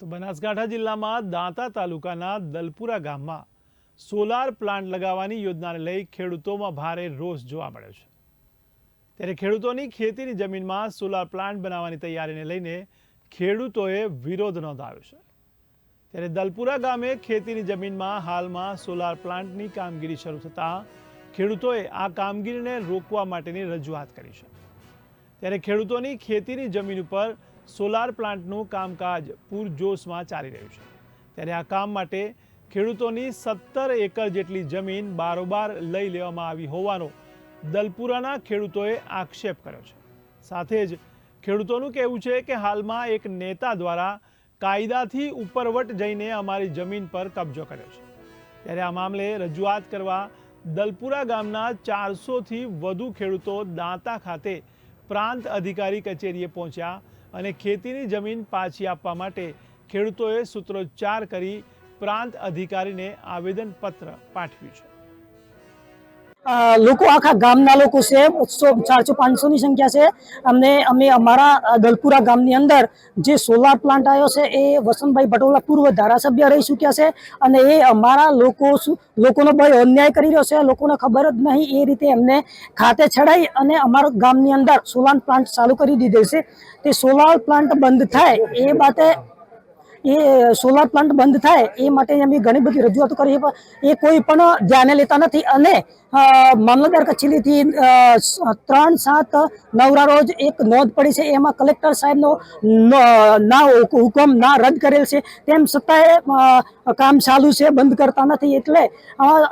તો બનાસકાંઠા જિલ્લામાં દાંતા તાલુકાના દલપુરા ગામમાં સોલાર પ્લાન્ટ લગાવવાની યોજનાને લઈ ખેડૂતોમાં ભારે રોષ જોવા મળ્યો છે. ત્યારે ખેડૂતોની ખેતીની જમીનમાં સોલાર પ્લાન્ટ બનાવવાની તૈયારીને લઈને ખેડૂતોએ વિરોધ નોંધાવ્યો છે. ત્યારે દલપુરા ગામે ખેતીની જમીનમાં હાલમાં સોલાર પ્લાન્ટની કામગીરી શરૂ થતાં ખેડૂતોએ આ કામગીરીને રોકવા માટેની રજૂઆત કરી છે. ત્યારે ખેડૂતોની ખેતીની જમીન ઉપર સોલાર પ્લાન્ટનું કામકાજ પૂરજોશમાં ચાલી રહ્યું છે. ત્યારે આ કામ માટે ખેડૂતોની સત્તર એકર જેટલી જમીન બારોબાર લઈ લેવામાં આવી હોવાનો દલપુરાના ખેડૂતોએ આક્ષેપ કર્યો છે. સાથે જ ખેડૂતોનું કહેવું છે કે હાલમાં એક નેતા દ્વારા કાયદાથી ઉપરવટ જઈને અમારી જમીન પર કબજો કર્યો છે. ત્યારે આ મામલે રજૂઆત કરવા દલપુરા ગામના ચારસોથી વધુ ખેડૂતો દાંતા ખાતે પ્રાંત અધિકારી કચેરીએ પહોંચ્યા અને ખેતીની જમીન પાછી આપવા માટે ખેડૂતોએ સૂત્રોચ્ચાર કરી પ્રાંત અધિકારીને આવેદનપત્ર પાઠવ્યું છે. લોકો, આખા ગામના લોકો છે સો ચારસો પાંચસોની સંખ્યા છે. અમને, અમે અમારા દલપુરા ગામની અંદર જે સોલાર પ્લાન્ટ આવ્યો છે, એ વસંતભાઈ પટોલા પૂર્વ ધારાસભ્ય રહી ચૂક્યા છે અને એ અમારા લોકો લોકોનો બહુ અન્યાય કરી રહ્યો છે. લોકોને ખબર જ નહીં એ રીતે એમને ખાતે છડાઈ અને અમારા ગામની અંદર સોલાર પ્લાન્ટ ચાલુ કરી દીધેલ છે. તે સોલાર પ્લાન્ટ બંધ થાય એ બાતે એ સોલાર પ્લાન્ટ બંધ થાય, એ માટે અમે ઘણી બધી રજૂઆતો કરી પણ એ કોઈ પણ ધ્યાને લેતા નથી. અને મામલતદાર કચેરીથી ત્રણ સાત નવરા રોજ એક નોંધ પડી છે, એમાં કલેક્ટર સાહેબનો ના હુકમ ના રદ કરેલ છે. તેમ છતાંય કામ ચાલુ છે, બંધ કરતા નથી. એટલે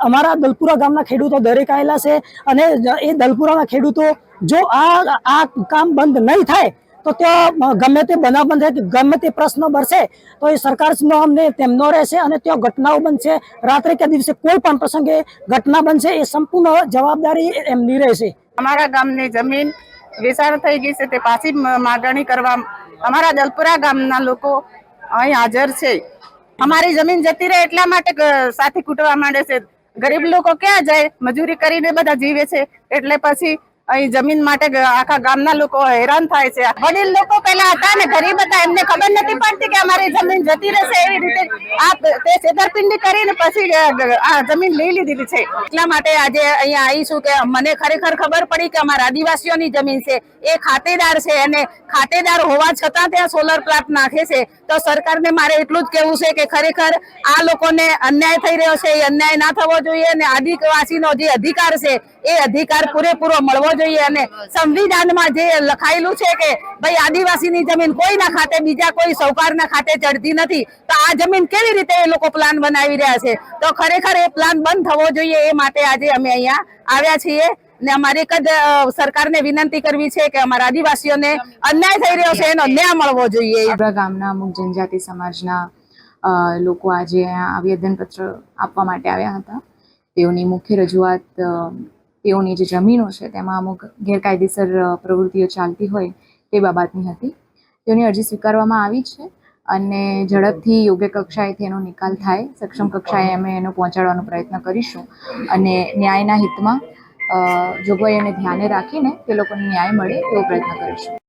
અમારા દલપુરા ગામના ખેડૂતો દરેક આવેલા છે. અને એ દલપુરાના ખેડૂતો જો આ આ કામ બંધ નહીં થાય તો ત્યાં ગમે તે બનાવ બનશે કે ગમે તે પ્રશ્ન બનશે, તો એ સરકારનો અમને તેમનો રહેશે અને ત્યાં ઘટનાઓ બનશે. રાત્રે કે દિવસે કોઈ પણ પ્રસંગે ઘટના બનશે, એ સંપૂર્ણ જવાબદારી એમની રહેશે. અમારા ગામની જમીન વેચાણ થઈ ગઈ છે, તે પાછી માગણી કરવા અમારા દલપુરા ગામના લોકો અહીં હાજર છે. અમારી જમીન જતી રહે એટલા માટે સાથી કૂટવા માંડે છે. ગરીબ લોકો ક્યાં જાય? મજૂરી કરીને બધા જીવે છે. એટલે પછી અહીં જમીન માટે આખા ગામના લોકો હેરાન થાય છે. વડીલ લોકો પેલા હતા ને, ગરીબ હતા, એમને ખબર નથી પડતી કે અમારી જમીન જતી રહેશે એવી રીતે. આ તે છેતરપિંડી કરીને પછી આ જમીન લઈ લીધી છે. એટલા માટે આજે અહીંયા આવીશું કે મને ખરેખર ખબર પડી કે અમારા આદિવાસીઓની જમીન છે. એ ખાતેદાર છે અને ખાતેદાર હોવા છતાં ત્યાં સોલર પ્લાન્ટ નાખે છે. તો સરકારને મારે એટલું જ કહેવું છે કે ખરેખર આ લોકોને અન્યાય થઈ રહ્યો છે. એ અન્યાય ના થવો જોઈએ અને આદિવાસીનો જે અધિકાર છે, એ અધિકાર પૂરેપૂરો મળવો જોઈએ અને સંવિધાનમાં જે લખાયેલું છે કે ભાઈ આદિવાસીની જમીન કોઈના ખાતે, બીજા કોઈ સૌકારના ખાતે ચડતી નથી, તો આ જમીન કેવી રીતે એ લોકો પ્લાન બનાવી રહ્યા છે? તો ખરેખર એ પ્લાન બંધ થવો જોઈએ એ માટે આજે અમે અહીંયા આવ્યા છીએ ને અમારે એક જ સરકારને વિનંતી કરવી છે કે અમારા આદિવાસીઓને અન્યાય થઈ રહ્યો છે, એનો ન્યાય મળવો જોઈએ. ગામના અમુક જનજાતિ સમાજના લોકો આજે અહીંયા આવેદનપત્ર આપવા માટે આવ્યા હતા. તેઓની મુખ્ય રજૂઆત તેઓની જે જમીનો છે, તેમાં અમુક ગેરકાયદેસર પ્રવૃત્તિઓ ચાલતી હોય તે બાબતની હતી. તેઓની અરજી સ્વીકારવામાં આવી છે અને ઝડપથી યોગ્ય કક્ષાએથી એનો નિકાલ થાય, સક્ષમ કક્ષાએ અમે એનો પહોંચાડવાનો પ્રયત્ન કરીશું અને ન્યાયના હિતમાં જોગવાઈઓને ધ્યાને રાખીને તે લોકોને ન્યાય મળે તેવો પ્રયત્ન કરીશું.